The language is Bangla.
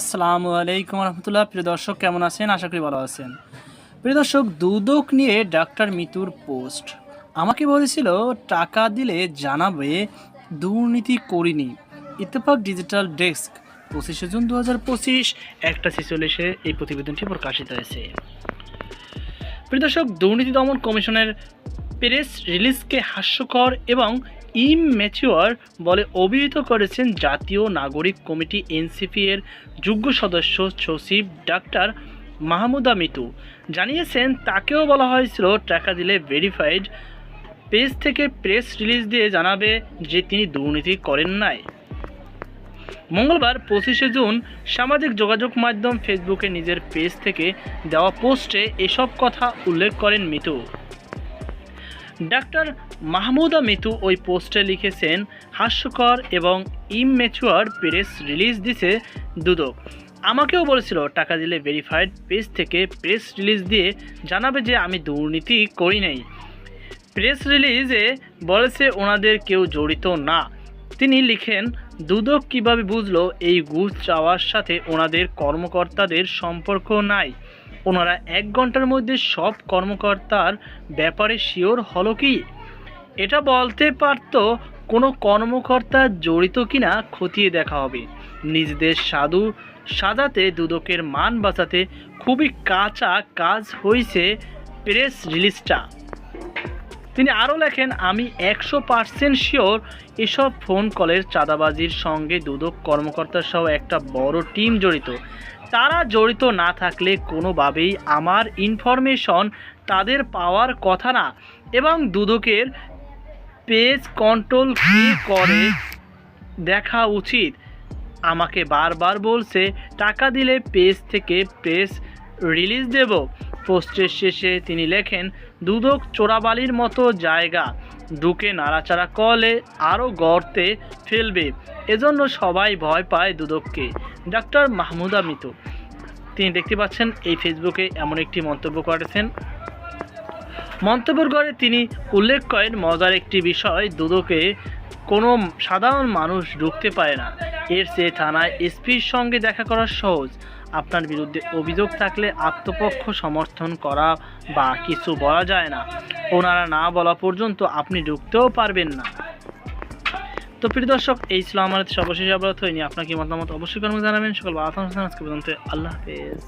আসসালামু আলাইকুম রহমতুল্লাহ। প্রিয় দর্শক, কেমন আছেন? আশা করি ভালো আছেন। প্রিয় দর্শক, দুদক নিয়ে ডাক্তার মিতুর পোস্ট। আমাকে বলেছিল, টাকা দিলে জানাবে, দুর্নীতি করিনি। ইত্তেফাক ডিজিটাল ডেস্ক, পঁচিশে জুন দু হাজার পঁচিশ, একটা ছেচল্লিশে এই প্রতিবেদনটি প্রকাশিত হয়েছে। প্রিয় দর্শক, দুর্নীতি দমন কমিশনের প্রেস রিলিজকে হাস্যকর এবং ইম্যাচিওর বলে অভিহিত করেছেন জাতীয় নাগরিক কমিটি এনসিপি এর যোগ্য সদস্য সচিব ডাক্তার মাহমুদা মিতু। জানিয়েছেন, তাকেও বলা হয়েছিল, টাকা দিলে ভেরিফাইড পেজ থেকে প্রেস রিলিজ দিয়ে জানাবে যে তিনি দুর্নীতি করেন নাই। মঙ্গলবার পঁচিশে জুন সামাজিক যোগাযোগ মাধ্যম ফেসবুকে নিজের পেজ থেকে দেওয়া পোস্টে এসব কথা উল্লেখ করেন মিতু। ডাক্তার মাহমুদা মিতু ওই পোস্টে লিখেছেন, হাস্যকর এবং ইমমেচুয়ার প্রেস রিলিজ দিছে দুদক। আমাকেও বলেছিল, টাকা দিলে ভেরিফাইড পেজ থেকে প্রেস রিলিজ দিয়ে জানাবে যে আমি দুর্নীতি করি নাই। প্রেস রিলিজে বলেছে ওনাদের কেউ জড়িত না। তিনি লিখেন, দুদক কীভাবে বুঝলো এই ঘুষ চাওয়ার সাথে ওনাদের কর্মকর্তাদের সম্পর্ক নাই? ওনারা এক ঘণ্টার মধ্যে সব কর্মকর্তার ব্যাপারে শিওর হলো কি? এটা বলতে পারত কোনো কর্মকর্তা জড়িত কিনা খতিয়ে দেখা হবে। নিজেদের সাধু সাজাতে দুদকের মান বাঁচাতে খুবই কাঁচা কাজ হয়েছে প্রেস রিলিজটা। তিনি আরও লেখেন, আমি একশো পার্সেন্ট শিওর এসব ফোন কলের চাঁদাবাজির সঙ্গে দুদক কর্মকর্তা সহ একটা বড় টিম জড়িত। তারা জড়িত না থাকলে কোনোভাবেই আমার ইনফরমেশন তাদের পাওয়ার কথা না এবং দুদকের পেজ কন্ট্রোল কে করে দেখা উচিত? আমাকে বারবার বলছে, টাকা দিলে পেজ থেকে প্রেস রিলিজ দেব। পোস্টের শেষে তিনি লেখেন, দুদক চোরাবালির মতো জায়গা। ঢুকে নাড়াচাড়া করলে আরও গর্তে ফেলবে। এজন্য সবাই ভয় পায় দুদককে। ডাক্তার মাহমুদা মিতু। তিনি দেখতে পাচ্ছেন, এই ফেসবুকে এমন একটি মন্তব্য করেছেন। মন্তব্যের ঘরে তিনি উল্লেখ করেন, মজার একটি বিষয়, দুদকে কোনো সাধারণ মানুষ ঢুকতে পারে না। এর চেয়ে থানায় এসপির সঙ্গে দেখা করা সহজ। আপনার বিরুদ্ধে অভিযোগ থাকলে আত্মপক্ষ সমর্থন করা বা কিছু বলা যায় না। ওনারা না বলা পর্যন্ত আপনি ঢুকতেও পারবেন না। তো প্রিয় দর্শক, এই ছিল আমার সর্বশেষ অবরত হয়নি আপনাকে মতামত অবশ্যই কর্ম জানাবেন। সকল আল্লাহ হাফেজ।